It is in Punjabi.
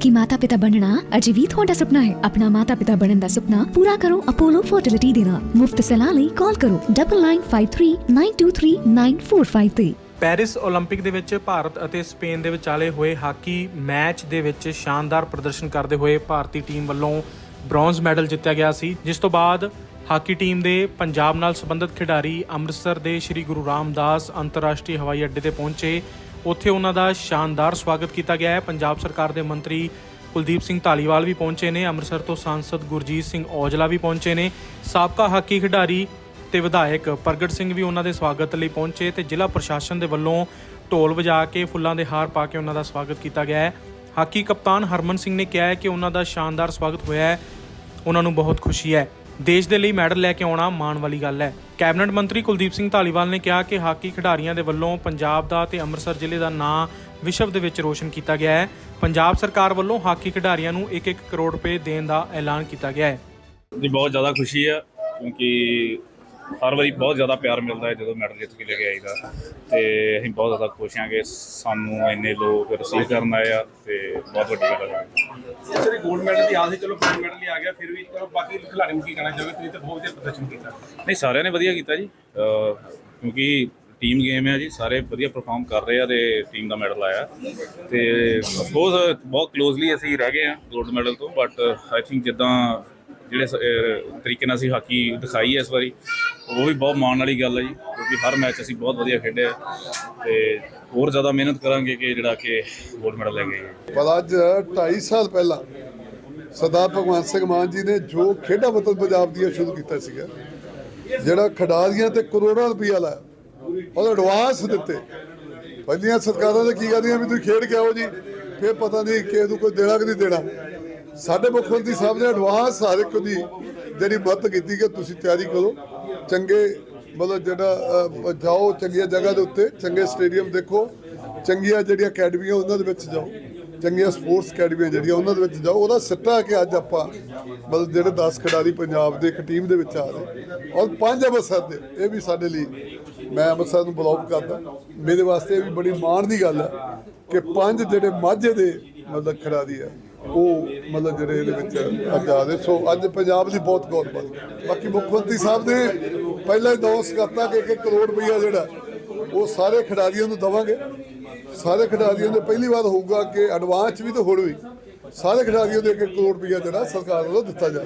ਕਿ ਮਾਤਾ-ਪਿਤਾ ਬਣਨਾ ਅਜੇ ਵੀ ਤੁਹਾਡਾ ਸੁਪਨਾ ਹੈ ਆਪਣਾ ਮਾਤਾ-ਪਿਤਾ ਬਣਨ ਦਾ ਸੁਪਨਾ ਪੂਰਾ ਕਰੋ ਅਪੋਲੋ ਫਰਟੀਲਿਟੀ ਦੇ ਨਾਲ ਮੁਫਤ ਸਲਾਹ ਲਈ ਕਾਲ ਕਰੋ 9953923945 ਪੈਰਿਸ 올림픽 ਦੇ ਵਿੱਚ ਭਾਰਤ ਅਤੇ ਸਪੇਨ ਦੇ ਵਿਚਾਲੇ ਹੋਏ ਹਾਕੀ ਮੈਚ ਦੇ ਵਿੱਚ ਸ਼ਾਨਦਾਰ ਪ੍ਰਦਰਸ਼ਨ ਕਰਦੇ ਹੋਏ ਭਾਰਤੀ ਟੀਮ ਵੱਲੋਂ ਬ੍ਰੌਂਜ਼ ਮੈਡਲ ਜਿੱਤਿਆ ਗਿਆ ਸੀ ਜਿਸ ਤੋਂ ਬਾਅਦ ਹਾਕੀ ਟੀਮ ਦੇ ਪੰਜਾਬ ਨਾਲ ਸੰਬੰਧਿਤ ਖਿਡਾਰੀ ਅੰਮ੍ਰਿਤਸਰ ਦੇ ਸ੍ਰੀ ਗੁਰੂ ਰਾਮਦਾਸ ਅੰਤਰਰਾਸ਼ਟਰੀ ਹਵਾਈ ਅੱਡੇ ਤੇ ਪਹੁੰਚੇ ਉੱਥੇ ਉਹਨਾਂ ਦਾ ਸ਼ਾਨਦਾਰ ਸਵਾਗਤ ਕੀਤਾ ਗਿਆ ਹੈ। ਪੰਜਾਬ ਸਰਕਾਰ ਦੇ ਮੰਤਰੀ ਕੁਲਦੀਪ ਸਿੰਘ ਧਾਲੀਵਾਲ ਵੀ ਪਹੁੰਚੇ ਨੇ। ਅੰਮ੍ਰਿਤਸਰ ਤੋਂ ਸਾਂਸਦ ਗੁਰਜੀਤ ਸਿੰਘ ਔਜਲਾ ਵੀ ਪਹੁੰਚੇ ਨੇ। ਸਾਬਕਾ ਹਾਕੀ ਖਿਡਾਰੀ ਤੇ ਵਿਧਾਇਕ ਪ੍ਰਗਟ ਸਿੰਘ ਵੀ ਉਹਨਾਂ ਦੇ ਸਵਾਗਤ ਲਈ ਪਹੁੰਚੇ ਤੇ ਜ਼ਿਲ੍ਹਾ ਪ੍ਰਸ਼ਾਸਨ ਦੇ ਵੱਲੋਂ ਢੋਲ ਵਜਾ ਕੇ ਫੁੱਲਾਂ ਦੇ ਹਾਰ ਪਾ ਕੇ ਉਹਨਾਂ ਦਾ ਸਵਾਗਤ ਕੀਤਾ ਗਿਆ ਹੈ। ਹਾਕੀ ਕਪਤਾਨ ਹਰਮਨ ਸਿੰਘ ਨੇ ਕਿਹਾ ਹੈ ਕਿ ਉਹਨਾਂ ਦਾ ਸ਼ਾਨਦਾਰ ਸਵਾਗਤ ਹੋਇਆ ਹੈ। ਉਹਨਾਂ ਨੂੰ ਬਹੁਤ ਖੁਸ਼ੀ ਹੈ। ਦੇਸ਼ ਦੇ ਲਈ ਮੈਡਲ ਲੈ ਕੇ ਆਉਣਾ ਮਾਣ ਵਾਲੀ ਗੱਲ ਹੈ। ਕੈਬਨਿਟ ਮੰਤਰੀ ਕੁਲਦੀਪ ਸਿੰਘ ਧਾਲੀਵਾਲ ਨੇ ਕਿਹਾ ਕਿ ਹਾਕੀ ਖਿਡਾਰੀਆਂ ਦੇ ਵੱਲੋਂ ਪੰਜਾਬ ਦਾ ਤੇ ਅੰਮ੍ਰਿਤਸਰ ਜ਼ਿਲ੍ਹੇ ਦਾ ਨਾਂ ਵਿਸ਼ਵ ਦੇ ਵਿੱਚ ਰੋਸ਼ਨ ਕੀਤਾ ਗਿਆ ਹੈ। ਪੰਜਾਬ ਸਰਕਾਰ ਵੱਲੋਂ ਹਾਕੀ ਖਿਡਾਰੀਆਂ ਨੂੰ 1-1 ਕਰੋੜ ਰੁਪਏ ਦੇਣ ਦਾ ਐਲਾਨ ਕੀਤਾ ਗਿਆ ਹੈ। ਜੀ, ਬਹੁਤ ਜ਼ਿਆਦਾ ਖੁਸ਼ੀ ਹੈ ਕਿਉਂਕਿ ਹਰ ਵਾਰੀ ਬਹੁਤ ਜ਼ਿਆਦਾ ਪਿਆਰ ਮਿਲਦਾ ਹੈ ਜਦੋਂ ਮੈਡਲ ਜਿੱਤ ਕੇ ਲੈ ਕੇ ਆਈਦਾ। ਤੇ ਅਸੀਂ ਬਹੁਤ ਜ਼ਿਆਦਾ ਖੁਸ਼ ਹਾਂ ਕਿ ਸਾਨੂੰ ਇੰਨੇ ਲੋਕ ਰਸੀਵ ਕਰਨ ਆਏ ਆ ਤੇ ਬਹੁਤ ਵੱਡੀ ਗੱਲ ਹੈ। ਸਿਰੇ 골ਡ ਮੈਡਲ ਦੀ ਆਸ ਸੀ ਚਲੋ 골ਡ ਮੈਡਲ ਹੀ ਆ ਗਿਆ ਫਿਰ ਵੀ ਬਾਕੀ ਖਿਡਾਰੀ ਨੂੰ ਕੀ ਕਹਿਣਾ ਚਾਹੋਗੇ? ਤੁਸੀਂ ਤਾਂ ਬਹੁਤ ਵਧੀਆ ਪ੍ਰਦਰਸ਼ਨ ਕੀਤਾ। ਨਹੀਂ ਸਾਰਿਆਂ ਨੇ ਵਧੀਆ ਕੀਤਾ ਜੀ। ਕਿਉਂਕਿ ਟੀਮ ਗੇਮ ਹੈ ਜੀ ਸਾਰੇ ਵਧੀਆ ਪਰਫਾਰਮ ਕਰ ਰਹੇ ਆ ਤੇ ਟੀਮ ਦਾ ਮੈਡਲ ਆਇਆ। ਤੇ ਅਫਕੋਰਸ ਬਹੁਤ ਕਲੋਜ਼ਲੀ ਅਸੀਂ ਰਹਿ ਗਏ ਆ ਗੋਲਡ ਮੈਡਲ ਤੋਂ ਬਟ ਆਈ ਥਿੰਕ ਜਿੱਦਾਂ ਜਿਹੜੇ ਤਰੀਕੇ ਨਾਲ ਅਸੀਂ ਹਾਕੀ ਦਿਖਾਈ ਹੈ ਇਸ ਵਾਰੀ, ਉਹ ਵੀ ਬਹੁਤ ਮਾਣ ਵਾਲੀ ਗੱਲ ਹੈ ਜੀ, ਕਿਉਂਕਿ ਹਰ ਮੈਚ ਅਸੀਂ ਬਹੁਤ ਵਧੀਆ ਖੇਡਿਆ ਤੇ ਹੋਰ ਜ਼ਿਆਦਾ ਮਿਹਨਤ ਕਰਾਂਗੇ ਕਿ ਜਿਹੜਾ ਕਿ 골ਡ ਮੈਡਲ ਲੈ ਕੇ ਪਰ ਅੱਜ 2.5 ਸਾਲ ਪਹਿਲਾਂ ਸਰਦਾਰ ਭਗਵੰਤ ਸਿੰਘ ਮਾਨ ਜੀ ਨੇ ਜੋ ਖੇਡਾਂ ਵਤਨ ਪੰਜਾਬ ਦੀਆਂ ਸ਼ੁਰੂ ਕੀਤਾ ਸੀਗਾ, ਜਿਹੜਾ ਖਿਡਾਰੀਆਂ ਤੇ ਕਰੋੜਾਂ ਰੁਪਈਆ ਲਾਇਆ ਉਹ ਐਡਵਾਂਸ ਦਿੱਤੇ। ਪਹਿਲੀਆਂ ਸਰਕਾਰਾਂ ਨੇ ਕੀ ਕਰਦੀਆਂ ਵੀ ਤੁਸੀਂ ਖੇਡ ਕੇ ਆਓ ਜੀ, ਫਿਰ ਪਤਾ ਨਹੀਂ ਕਿਸੇ ਨੂੰ ਕੋਈ ਦੇਣਾ ਕਿ ਨਹੀਂ ਦੇਣਾ। ਸਾਡੇ ਮੁੱਖ ਮੰਤਰੀ ਸਾਹਿਬ ਨੇ ਐਡਵਾਂਸ ਹਰ ਇੱਕ ਦੀ ਜਿਹੜੀ ਮਦਦ ਕੀਤੀ ਕਿ ਤੁਸੀਂ ਤਿਆਰੀ ਕਰੋ। ਚੰਗੇ ਮਤਲਬ ਜਿਹੜਾ ਜਾਓ, ਚੰਗੀਆਂ ਜਗ੍ਹਾ ਦੇ ਉੱਤੇ, ਚੰਗੇ ਸਟੇਡੀਅਮ ਦੇਖੋ, ਚੰਗੀਆਂ ਜਿਹੜੀਆਂ ਅਕੈਡਮੀਆਂ ਉਹਨਾਂ ਦੇ ਵਿੱਚ ਜਾਓ, ਚੰਗੀਆਂ ਸਪੋਰਟਸ ਅਕੈਡਮੀਆਂ ਜਿਹੜੀਆਂ ਉਹਨਾਂ ਦੇ ਵਿੱਚ ਜਾਓ, ਉਹਦਾ ਸਿੱਟਾ ਹੈ ਕਿ ਅੱਜ ਆਪਾਂ ਮਤਲਬ ਜਿਹੜੇ 10 ਖਿਡਾਰੀ ਪੰਜਾਬ ਦੇ ਇੱਕ ਟੀਮ ਦੇ ਵਿੱਚ ਆ ਰਹੇ ਔਰ ਪੰਜ ਅੰਮ੍ਰਿਤਸਰ ਦੇ, ਇਹ ਵੀ ਸਾਡੇ ਲਈ ਮੈਂ ਅੰਮ੍ਰਿਤਸਰ ਨੂੰ ਬਲੌਗ ਕਰਦਾ। ਮੇਰੇ ਵਾਸਤੇ ਇਹ ਵੀ ਬੜੀ ਮਾਣ ਦੀ ਗੱਲ ਹੈ ਕਿ ਪੰਜ ਜਿਹੜੇ ਮਾਝੇ ਦੇ ਮਤਲਬ ਖਿਡਾਰੀ ਆ ਉਹ ਮਤਲਬ ਜਿਹੜੇ ਇਹਦੇ ਵਿੱਚ ਅੱਜ ਆ ਰਹੇ। ਸੋ ਅੱਜ ਪੰਜਾਬ ਦੀ ਬਹੁਤ ਗੌਰ ਬਾਤ ਬਾਕੀ ਮੁੱਖ ਮੰਤਰੀ ਸਾਹਿਬ ਨੇ ਪਹਿਲਾਂ ਹੀ ਦੋਸ ਕਰਤਾ ਕਿ 1 ਕਰੋੜ ਰੁਪਈਆ ਜਿਹੜਾ ਉਹ ਸਾਰੇ ਖਿਡਾਰੀਆਂ ਨੂੰ ਦਵਾਂਗੇ। ਸਾਰੇ ਖਿਡਾਰੀਆਂ ਨੂੰ ਪਹਿਲੀ ਵਾਰ ਹੋਊਗਾ ਕਿ ਐਡਵਾਂਸ ਵੀ ਤੇ ਹੋਰ ਵੀ ਸਾਰੇ ਖਿਡਾਰੀਆਂ ਨੂੰ 1 ਕਰੋੜ ਰੁਪਈਆ ਜਿਹੜਾ ਸਰਕਾਰ ਵੱਲੋਂ ਦਿੱਤਾ ਜਾਵੇ